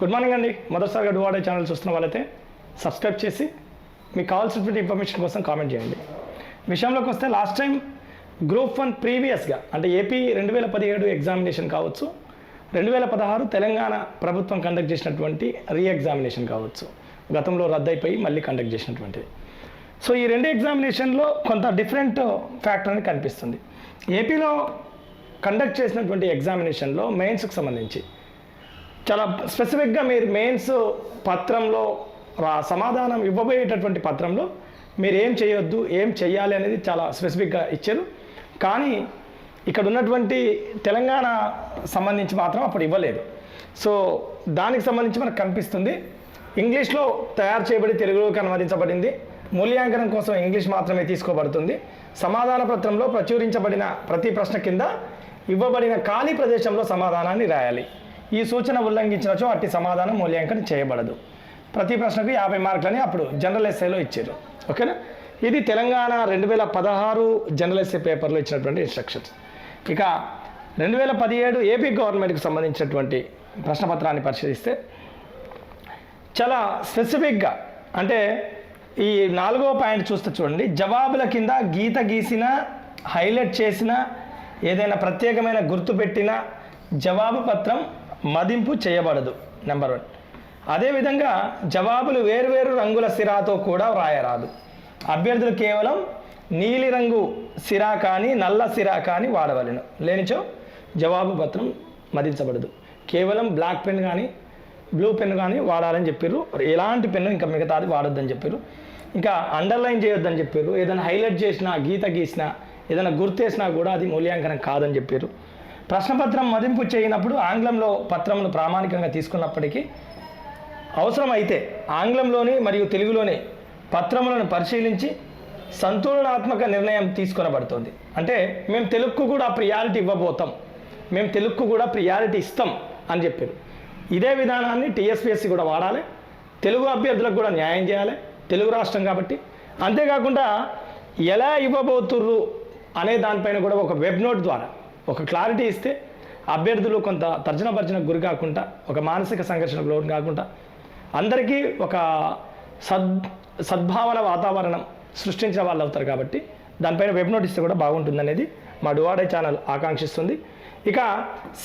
Good morning అండి మొదటిసారిగా డువాడే channel చూస్తున్న వాళ్ళైతే సబ్స్క్రైబ్ చేసి మీకు కావాల్సినటువంటి ఇన్ఫర్మేషన్ కోసం కామెంట్ చేయండి. విషయంలోకి వస్తే లాస్ట్ టైం గ్రూప్ వన్ ప్రీవియస్గా అంటే ఏపీ రెండు వేల పదిహేడు ఎగ్జామినేషన్ కావచ్చు రెండు వేల పదహారు తెలంగాణ ప్రభుత్వం కండక్ట్ చేసినటువంటి రీ ఎగ్జామినేషన్ కావచ్చు. గతంలో రద్దయిపోయి మళ్ళీ కండక్ట్ చేసినటువంటిది. సో ఈ రెండు ఎగ్జామినేషన్లో కొంత డిఫరెంట్ ఫ్యాక్టర్ అని కనిపిస్తుంది. ఏపీలో కండక్ట్ చేసినటువంటి ఎగ్జామినేషన్లో మెయిన్స్కి సంబంధించి చాలా స్పెసిఫిక్గా మీరు మెయిన్స్ పత్రంలో రా సమాధానం ఇవ్వబోయేటటువంటి పత్రంలో మీరు ఏం చేయొద్దు ఏం చేయాలి అనేది చాలా స్పెసిఫిక్గా ఇచ్చారు. కానీ ఇక్కడ ఉన్నటువంటి తెలంగాణ సంబంధించి మాత్రం అప్పుడు ఇవ్వలేదు. సో దానికి సంబంధించి మనకు కనిపిస్తుంది ఇంగ్లీష్లో తయారు చేయబడి తెలుగులోకి అనువదించబడింది మూల్యాంకనం కోసం ఇంగ్లీష్ మాత్రమే తీసుకోబడుతుంది. సమాధాన పత్రంలో ప్రచురించబడిన ప్రతి ప్రశ్న కింద ఇవ్వబడిన ఖాళీ ప్రదేశంలో సమాధానాన్ని రాయాలి. ఈ సూచన ఉల్లంఘించినచో అట్టి సమాధానం మూల్యాంకనం చేయబడదు. ప్రతి ప్రశ్నకు యాభై మార్కులని అప్పుడు జనరల్ ఎస్ఏలో ఇచ్చారు. ఓకేనా? ఇది తెలంగాణ రెండు వేల పదహారు జనరల్ ఎస్ఏ పేపర్లో ఇచ్చినటువంటి ఇన్స్ట్రక్షన్స్ ఇక రెండు వేల పదిహేడు ఏపీ గవర్నమెంట్కి సంబంధించినటువంటి ప్రశ్నపత్రాన్ని పరిశీలిస్తే చాలా స్పెసిఫిక్గా అంటే ఈ నాలుగో పాయింట్ చూస్తే చూడండి. జవాబుల కింద గీత గీసిన హైలైట్ చేసిన ఏదైనా ప్రత్యేకమైన గుర్తు పెట్టిన జవాబు పత్రం మదింపు చేయబడదు నెంబర్ వన్ అదేవిధంగా జవాబులు వేరువేరు రంగుల సిరాతో కూడా వ్రాయరాదు. అభ్యర్థులు కేవలం నీలిరంగు సిరా కానీ నల్ల సిరా కానీ వాడవలెను. లేనిచో జవాబు పత్రం మదించబడదు. కేవలం బ్లాక్ పెన్ కానీ బ్లూ పెన్ కానీ వాడాలని చెప్పారు ఎలాంటి పెన్ను ఇంకా మిగతాది వాడొద్దని చెప్పారు ఇంకా అండర్లైన్ చేయొద్దని చెప్పారు ఏదైనా హైలైట్ చేసినా గీత గీసినా ఏదైనా గుర్తేసినా కూడా అది మూల్యాంకనం కాదని చెప్పారు ప్రశ్నపత్రం మదింపు చేయనప్పుడు ఆంగ్లంలో పత్రమును ప్రామాణికంగా తీసుకున్నప్పటికీ అవసరమైతే ఆంగ్లంలోని మరియు తెలుగులోని పత్రములను పరిశీలించి సంతులనాత్మక నిర్ణయం తీసుకొనబడుతుంది. అంటే మేము తెలుగుకు కూడా ప్రియారిటీ ఇవ్వబోతాం. మేము తెలుగుకు కూడా ప్రియారిటీ ఇస్తాం అని చెప్పారు. ఇదే విధానాన్ని టీఎస్పీఎస్సీ కూడా వాడాలి. తెలుగు అభ్యర్థులకు కూడా న్యాయం చేయాలి. తెలుగు రాష్ట్రం కాబట్టి. అంతేకాకుండా ఎలా ఇవ్వబోతుర్రు అనే దానిపైన కూడా ఒక వెబ్ నోట్ ద్వారా ఒక క్లారిటీ ఇస్తే అభ్యర్థులు కొంత తర్జన భర్జనకు గురి కాకుండా ఒక మానసిక సంఘర్షణకు లోను కాకుండా అందరికీ ఒక సద్ సద్భావన వాతావరణం సృష్టించిన వాళ్ళు అవుతారు కాబట్టి దానిపైన వెబ్ నోట్ కూడా బాగుంటుందనేది మా డువాడే ఛానల్ ఆకాంక్షిస్తుంది. ఇక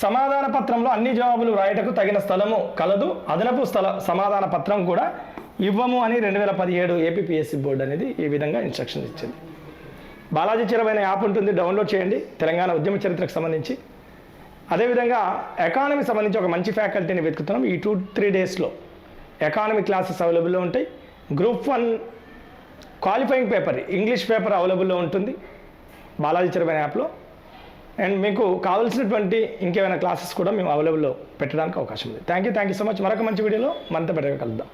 సమాధాన పత్రంలో అన్ని జవాబులు రాయటకు తగిన స్థలము కలదు. అదనపు స్థల సమాధాన పత్రం కూడా ఇవ్వము అని రెండు వేల పదిహేడు ఏపీపీఎస్సీ బోర్డు అనేది ఈ విధంగా ఇన్స్ట్రక్షన్ ఇచ్చింది. బాలాజీ చిరమైన యాప్ ఉంటుంది డౌన్లోడ్ చేయండి. తెలంగాణ ఉద్యమ చరిత్రకు సంబంధించి. అదేవిధంగా ఎకానమీ సంబంధించి ఒక మంచి ఫ్యాకల్టీని వెతుకుతున్నాం ఈ టూ త్రీ డేస్లో ఎకానమీ క్లాసెస్ అవైలబుల్లో ఉంటాయి. Group one qualifying paper English paper అవైలబుల్లో ఉంటుంది. బాలాజీ చిరమైన యాప్లో అండ్ మీకు కావాల్సినటువంటి ఇంకేమైనా క్లాసెస్ కూడా మేము అవైలబుల్లో పెట్టడానికి అవకాశం ఉంది. Thank you thank you so much మరొక మంచి వీడియోలో మరింత బెటర్గా కలుద్దాం.